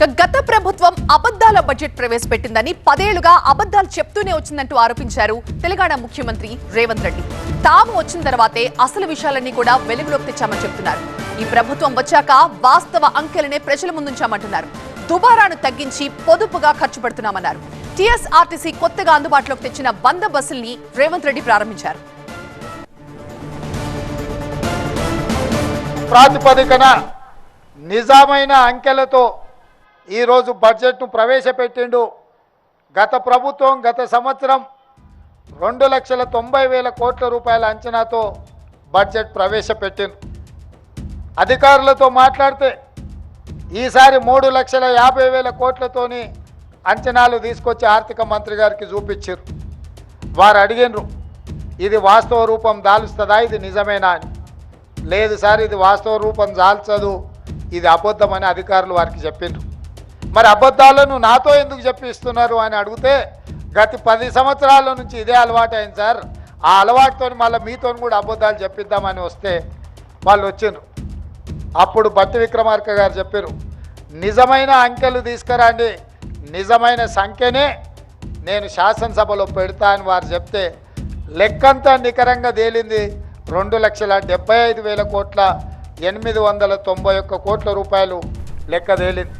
గత ప్రభుత్వం అబద్ధాల బడ్జెట్ ప్రవేశపెట్టిందని పదేళ్ళుగా అబద్దాలు చెప్తూనే వచ్చిందంటూ ఆరోపించారు తెలంగాణ ముఖ్యమంత్రి రేవంత్ రెడ్డి. తాము వచ్చిన తర్వాతే అసలు విషయాలన్నీ కూడా వెలుగులోకి తెచ్చామని చెప్తున్నారు. ఈ ప్రభుత్వం వచ్చాక వాస్తవ అంకెలనే ప్రజల ముందుంచామంటున్నారు దుబారాను తగ్గించి పొదుపుగా ఖర్చు పెడుతున్నామన్నారు. టీఎస్ఆర్టీసీ కొత్తగా అందుబాటులోకి తెచ్చిన వంద బస్సుల్ని రేవంత్ రెడ్డి ప్రారంభించారు. ప్రాతిపదికన నిజమైన అంకెలతో ఈరోజు బడ్జెట్ను ప్రవేశపెట్టిండు. గత ప్రభుత్వం గత సంవత్సరం రెండు లక్షల తొంభై వేల కోట్ల రూపాయల అంచనాతో బడ్జెట్ ప్రవేశపెట్టింది. అధికారులతో మాట్లాడితే ఈసారి మూడు లక్షల యాభై వేల కోట్లతోని అంచనాలు తీసుకొచ్చి ఆర్థిక మంత్రి గారికి చూపించారు వారు అడిగినరు ఇది వాస్తవ రూపం దాలుస్తుందా? ఇది నిజమేనా? అని. లేదు సార్ ఇది వాస్తవ రూపం దాల్చదు. ఇది అబద్ధమని అధికారులు వారికి చెప్పిండ్రు మరి అబద్ధాలను నాతో ఎందుకు చెప్పిస్తున్నారు అని అడిగితే గత పది సంవత్సరాల నుంచి ఇదే అలవాటు అయింది సార్. ఆ అలవాటుతో మళ్ళీ మీతో కూడా అబద్ధాలు చెప్పిద్దామని వస్తే వాళ్ళు వచ్చిండ్రు. అప్పుడు భట్టి విక్రమార్క గారు చెప్పారు నిజమైన అంకెలు తీసుకురండి. నిజమైన సంఖ్యనే నేను శాసనసభలో పెడతా అని వారు చెప్తే లెక్కంతా నికరంగా తేలింది రెండు లక్షల డెబ్బై ఐదు వేల కోట్ల ఎనిమిది వందల తొంభై ఒక్క కోట్ల రూపాయలు లెక్క తేలింది.